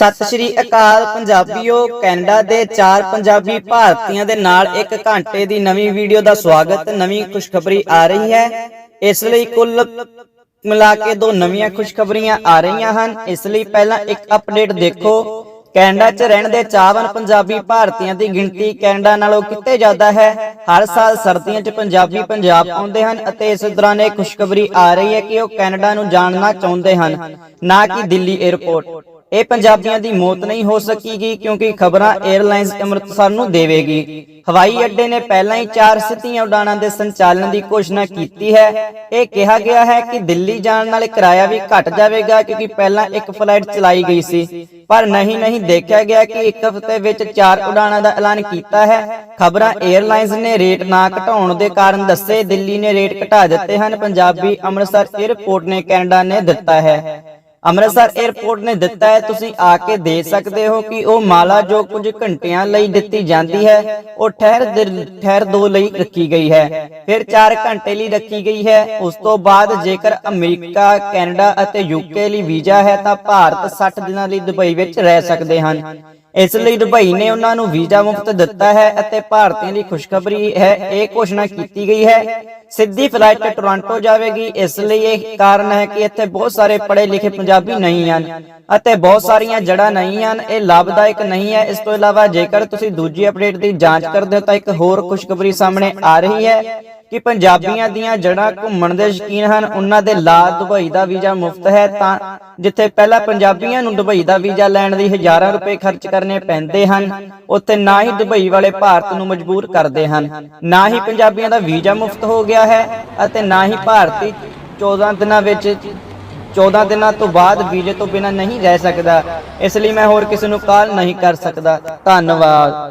ਸਤਿ ਸ਼੍ਰੀ ਅਕਾਲ ਪੰਜਾਬੀਓ, ਕੈਨੇਡਾ ਦੇ ਚਾਰ ਪੰਜਾਬੀ ਭਾਰਤੀਆਂ ਦੇ ਨਾਲ ਇੱਕ ਘੰਟੇ ਦੀ ਨਵੀਂ ਵੀਡੀਓ ਦਾ ਸਵਾਗਤ, ਨਵੀਂ ਖੁਸ਼ਖਬਰੀ ਆ ਰਹੀ ਹੈ। ਇਸ ਲਈ ਕੁੱਲ ਮਿਲਾ ਕੇ ਦੋ ਨਵੀਆਂ ਖੁਸ਼ਖਬਰੀਆਂ ਆ ਰਹੀਆਂ ਹਨ। ਇਸ ਲਈ ਪਹਿਲਾਂ ਇੱਕ ਅਪਡੇਟ ਦੇਖੋ। ਕੈਨੇਡਾ 'ਚ ਰਹਿਣ ਦੇ ਚਾਵਨ ਪੰਜਾਬੀ ਭਾਰਤੀਆਂ ਦੀ ਗਿਣਤੀ ਕੈਨੇਡਾ ਨਾਲੋਂ ਕਿਤੇ ਜ਼ਿਆਦਾ ਹੈ। ਹਰ ਸਾਲ ਸਰਦੀਆਂ 'ਚ ਪੰਜਾਬੀ ਪੰਜਾਬ ਆਉਂਦੇ ਹਨ ਅਤੇ ਇਸ ਦੌਰਾਨ ਇਹ ਖੁਸ਼ਖਬਰੀ ਆ ਰਹੀ ਹੈ ਕਿ ਉਹ ਕੈਨੇਡਾ ਨੂੰ ਜਾਣਨਾ ਚਾਹੁੰਦੇ ਹਨ, ਨਾ ਕਿ ਦਿੱਲੀ 에ਅਰਪੋਰਟ ਇਹ ਪੰਜਾਬੀਆਂ ਦੀ ਮੌਤ ਨਹੀਂ ਹੋ ਸਕੀਗੀ ਕਿਉਂਕਿ ਖਬਰਾਂ 에ਅਰਲਾਈਨਸ ਅੰਮ੍ਰਿਤਸਰ ਨੂੰ ਦੇਵੇਗੀ। ਹਵਾਈ ਅੱਡੇ ਨੇ ਪਹਿਲਾਂ ਹੀ ਚਾਰ ਸਿੱਧੀਆਂ ਉਡਾਣਾਂ ਦੇ ਸੰਚਾਲਨ ਦੀ ਘੋਸ਼ਣਾ ਕੀਤੀ ਹੈ। ਇਹ ਕਿਹਾ ਗਿਆ ਹੈ ਕਿ ਦਿੱਲੀ ਜਾਣ ਨਾਲ ਕਿਰਾਇਆ ਵੀ ਘਟ ਜਾਵੇਗਾ ਕਿਉਂਕਿ ਪਹਿਲਾਂ ਇੱਕ ਫਲਾਈਟ ਚਲਾਈ ਗਈ ਸੀ। ਪਰ ਨਹੀਂ ਨਹੀਂ ਦੇਖਿਆ ਗਿਆ ਕਿ ਇੱਕ ਹਫ਼ਤੇ ਵਿੱਚ ਚਾਰ ਉਡਾਣਾਂ ਦਾ ਐਲਾਨ ਕੀਤਾ ਹੈ। ਖਬਰਾਂ 에ਅਰਲਾਈਨਸ ਨੇ ਰੇਟ ਨਾ ਘਟਾਉਣ ਦੇ ਕਾਰਨ ਦੱਸੇ, ਦਿੱਲੀ ਨੇ ਰੇਟ ਘਟਾ ਦਿੱਤੇ ਹਨ। ਪੰਜਾਬੀ ਅੰਮ੍ਰਿਤਸਰ 에ਅਰਪੋਰਟ ਨੇ ਕੈਨੇਡਾ ਨੇ ਦਿੱਤਾ ਹੈ। ਅੰਮ੍ਰਿਤਸਰ 에ਅਰਪੋਰਟ ਨੇ ਦਿੱਤਾ ਹੈ ਤੁਸੀਂ ਆ ਕੇ ਦੇ ਸਕਦੇ ਹੋ ਕਿ ਉਹ ਮਾਲਾ ਜੋ ਕੁਝ ਘੰਟਿਆਂ ਲਈ ਦਿੱਤੀ ਜਾਂਦੀ ਹੈ ਉਹ ਠਹਿਰ ਠਹਿਰ ਦੋ ਲਈ ਰੱਖੀ ਗਈ ਹੈ। ਫਿਰ 4 ਘੰਟੇ ਲਈ ਰੱਖੀ ਗਈ ਹੈ। ਉਸ ਤੋਂ ਬਾਅਦ ਜੇਕਰ ਅਮਰੀਕਾ ਕੈਨੇਡਾ ਅਤੇ ਯੂਕੇ ਲਈ ਵੀਜ਼ਾ ਹੈ ਤਾਂ ਭਾਰਤ 60 ਦਿਨਾਂ ਲਈ ਦੁਬਈ ਵਿੱਚ ਰਹਿ ਸਕਦੇ ਹਨ। ਇਸ ਲਈ ਦੁਬਈ ਨੇ ਉਹਨਾਂ ਨੂੰ ਵੀਜ਼ਾ ਮੁਫਤ ਦਿੱਤਾ ਹੈ ਅਤੇ ਭਾਰਤੀਆਂ ਦੀ ਖੁਸ਼ਖਬਰੀ ਹੈ, ਇਹ ਘੋਸ਼ਣਾ ਕੀਤੀ ਗਈ ਹੈ। ਸਿੱਧੀ ਫਲਾਈਟ ਟੋਰਾਂਟੋ ਜਾਵੇਗੀ, ਇਸ ਲਈ ਇਹ ਕਾਰਨ ਹੈ ਕਿ ਇੱਥੇ ਬਹੁਤ ਸਾਰੇ ਪੜ੍ਹੇ ਲਿਖੇ ਪੰਜਾਬੀ ਨਹੀਂ ਹਨ ਅਤੇ ਬਹੁਤ ਸਾਰੀਆਂ ਜੜ੍ਹਾਂ ਨਹੀਂ ਹਨ, ਇਹ ਲਾਭਦਾਇਕ ਨਹੀਂ ਹੈ। ਇਸ ਤੋਂ ਇਲਾਵਾ ਜੇਕਰ ਤੁਸੀਂ ਦੂਜੀ ਅਪਡੇਟ ਦੀ ਜਾਂਚ ਕਰਦੇ ਹੋ ਤਾਂ ਇੱਕ ਹੋਰ ਖੁਸ਼ਖਬਰੀ ਸਾਹਮਣੇ ਆ ਰਹੀ ਹੈ ਕਿ ਪੰਜਾਬੀਆਂ ਦੀਆਂ ਜੜ੍ਹਾਂ ਘੁੰਮਣ ਦੇ ਸ਼ੌਕੀਨ ਹਨ, ਉਹਨਾਂ ਦੇ ਲਾ ਦੁਬਈ ਦਾ ਵੀਜ਼ਾ ਮੁਫਤ ਹੈ ਤਾਂ ਜਿੱਥੇ ਪਹਿਲਾਂ ਪੰਜਾਬੀਆਂ ਨੂੰ ਦੁਬਈ ਦਾ ਵੀਜ਼ਾ ਲੈਣ ਲਈ ਹਜ਼ਾਰਾਂ ਰੁਪਏ ਖਰਚ ਕਰ ਕਰਨੇ ਪੈਂਦੇ ਹਨ, ਉੱਥੇ ਨਾ ਹੀ ਦੁਬਈ ਵਾਲੇ ਭਾਰਤ ਨੂੰ ਮਜਬੂਰ ਕਰਦੇ ਹਨ, ਨਾ ਹੀ ਪੰਜਾਬੀਆਂ ਦਾ ਵੀਜ਼ਾ ਮੁਫਤ ਹੋ ਗਿਆ ਹੈ ਅਤੇ ਨਾ ਹੀ ਭਾਰਤੀ 14 ਦਿਨਾਂ ਵਿੱਚ 14 ਦਿਨਾਂ ਤੋਂ ਬਾਅਦ ਵੀਜ਼ੇ ਤੋਂ ਬਿਨਾਂ ਨਹੀਂ ਰਹਿ ਸਕਦਾ, ਇਸ ਲਈ ਮੈਂ ਹੋਰ ਕਿਸੇ ਨੂੰ ਕਾਲ ਨਹੀਂ ਕਰ ਸਕਦਾ। ਧੰਨਵਾਦ।